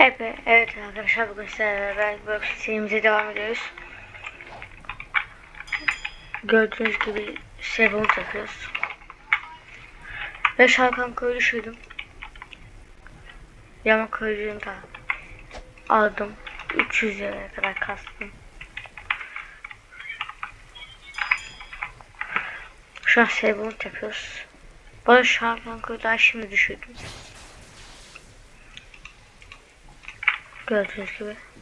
Hep, evet arkadaşlar bugün sizlerle beraber serimize devam ediyoruz. Gördüğünüz gibi sebonu takıyoruz. Ve şarkan koyu düşürdüm. Yama koyucuğunu da aldım. 300 liraya kadar kastım. Şu an sebonu takıyoruz. Arada şarkan koyu daha şimdi düşürdüm. Gördüğünüz gibi. Kenaya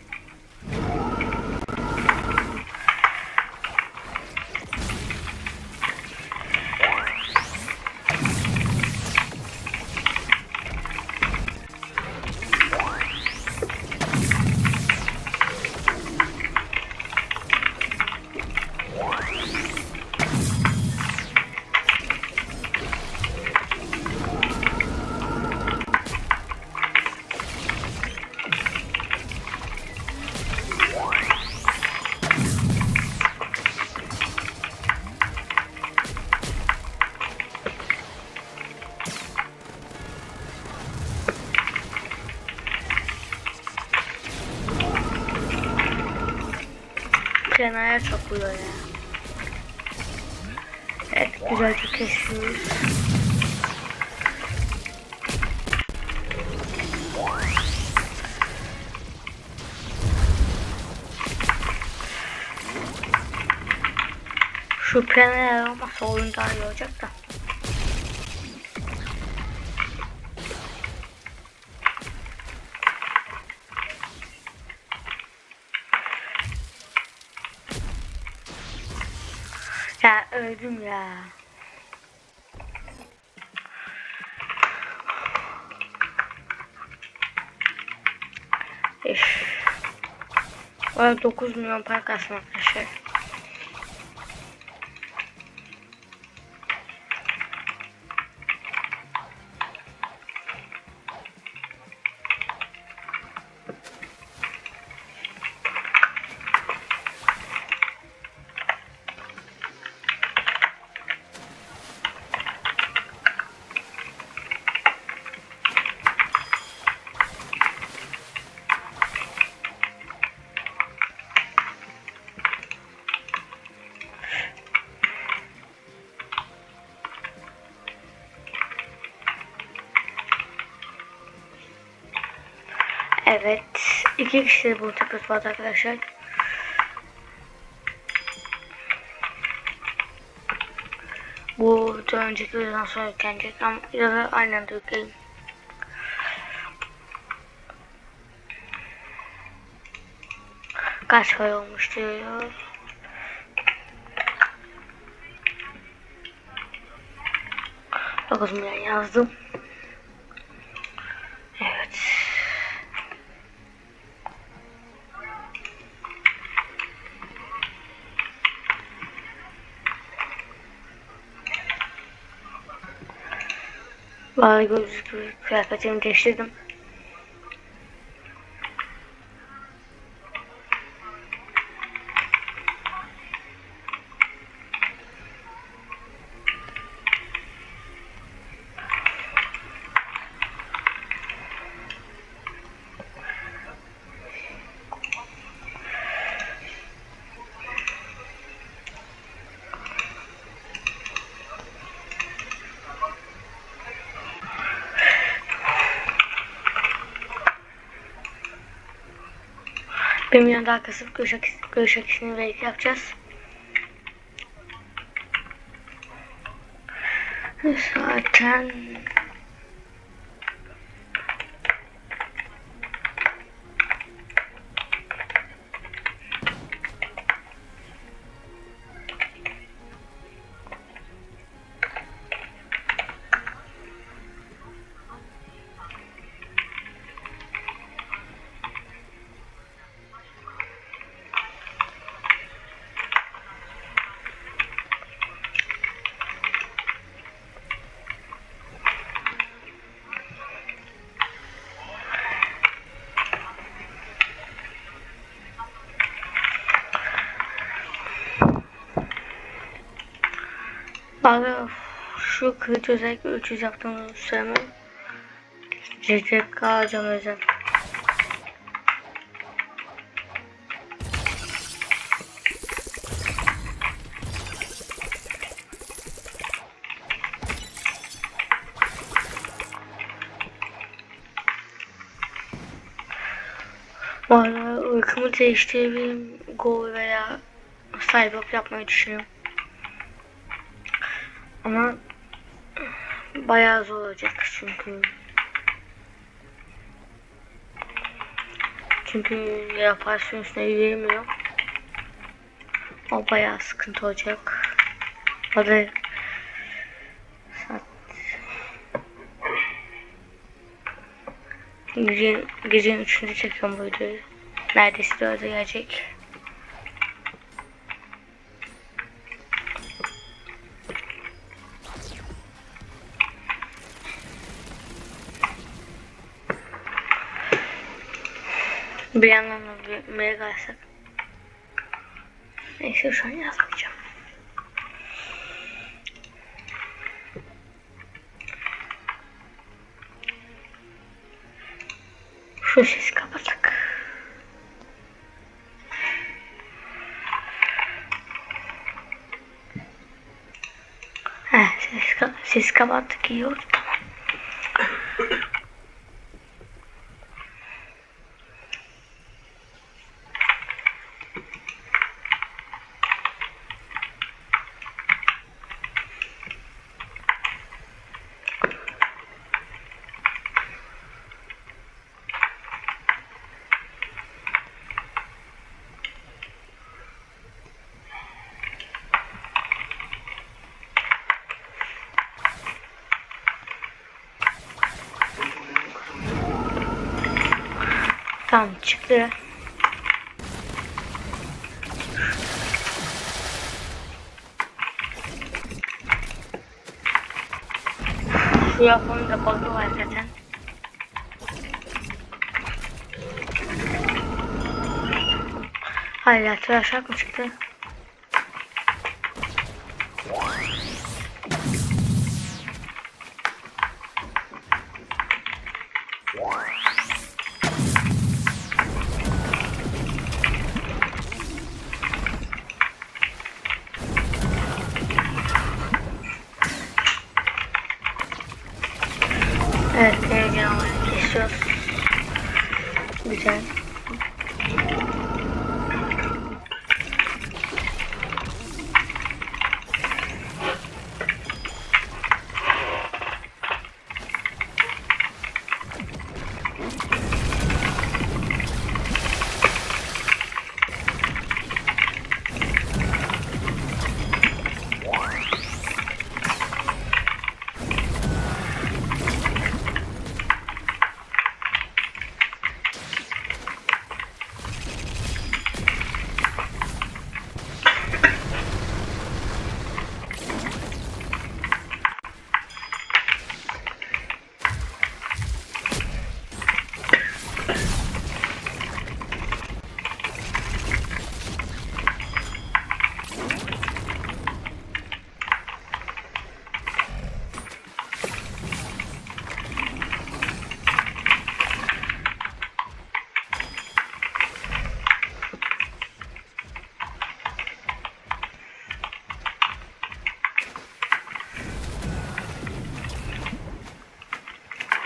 çok vuruyor ya. Evet güzelce kesiyoruz. Şu peneler olmazsa oyun daha iyi olacak da. Ya öldüm ya. Üf. Bana 9 milyon para kalsın arkadaşlar. Evet. iki kişi bu tepesi var arkadaşlar. Bu daha önceki videodan sonra yüklenecek ama ya aynen yükleyeyim. Kaç para olmuş diyor. Dokuz milyon yazdım. Gibi kıyafetimi değiştirdim. Milyon daha kasıp görüşek, görüşek işini belki yapacağız. Zaten Abi şu kılıç özellikle 300 yaptığımızı söylemem. CCK alacağım özel. Valla uykumu değiştireyim gol veya cyborg yapmayı düşünüyorum. Ama bayağı zor olacak çünkü çünkü yaparsın üstüne yürüyemiyor. O bayağı sıkıntı olacak. Da saat Gece, gecenin üçünde çekiyorum bu videoyu. Neredeyse dörde gelecek. Bir yandan da mail alsak. Neyse şu an yazmayacağım. Şu sesi kapatak. Heh, ses, ses kapattık iyi oldu tamam. Tamam çıktı. Şu Japon'un da bug'ı var zaten. Hala tıraş mı çıktı?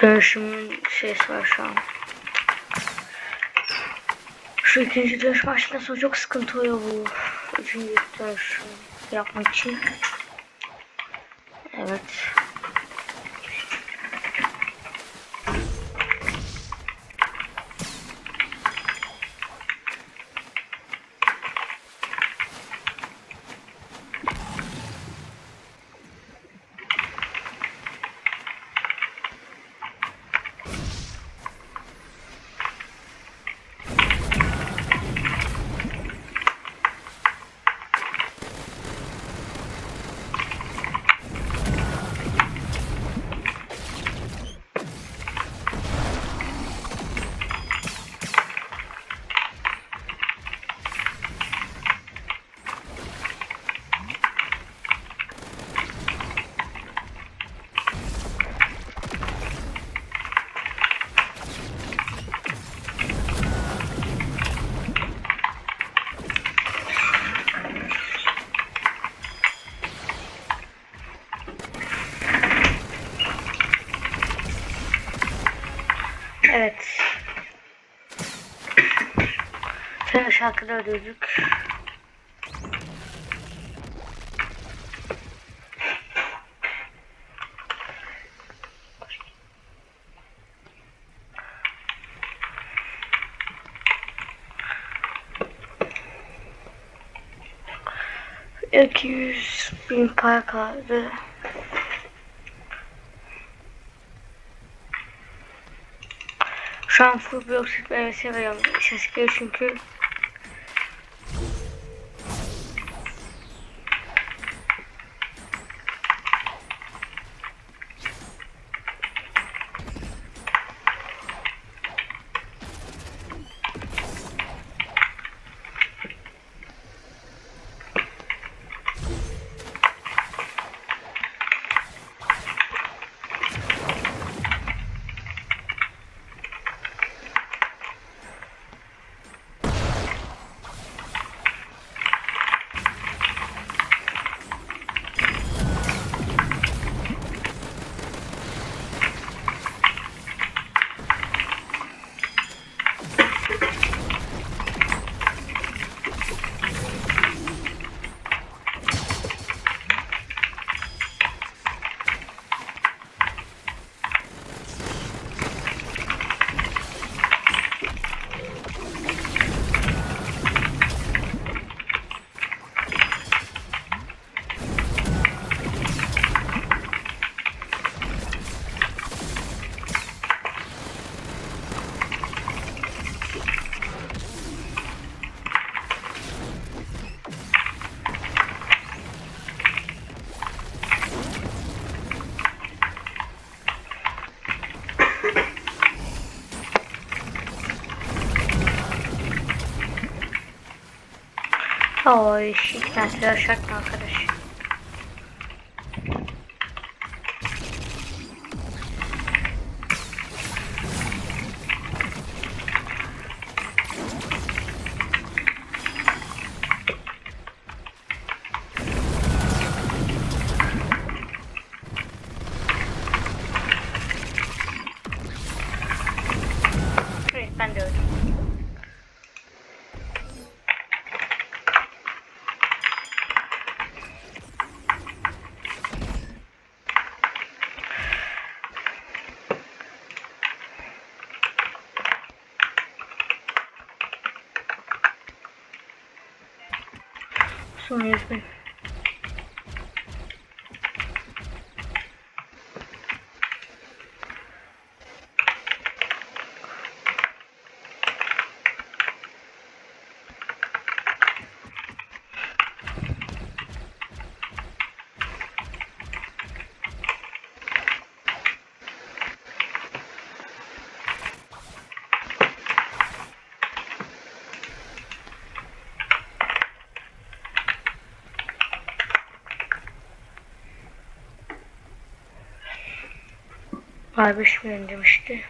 Dönüşümün şeysi var şu an. Şu ikinci dönüş başından sonra çok sıkıntı oluyor bu. Üçüncü dönüş yapmak için. Evet. Evet. Yine şarkıda öldürdük. İki yüz bin para kaldı. Şu an full block meyvesi veriyorum. Ses geliyor çünkü. Oy şikayetler şart mı arkadaş? Evet ben de öldüm. Son yüz milyon demişti.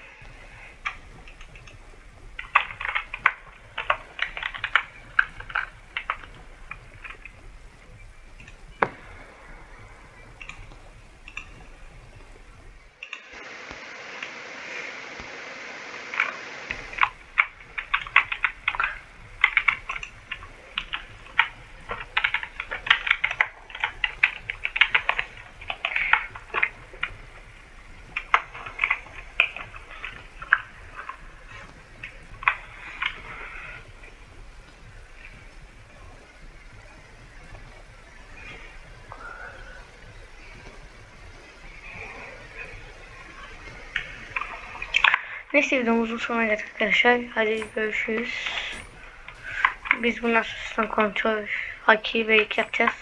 Neyse videomuzun sonuna geldik arkadaşlar. Hadi görüşürüz. Biz bundan sonra kontrol, haki ve yapacağız.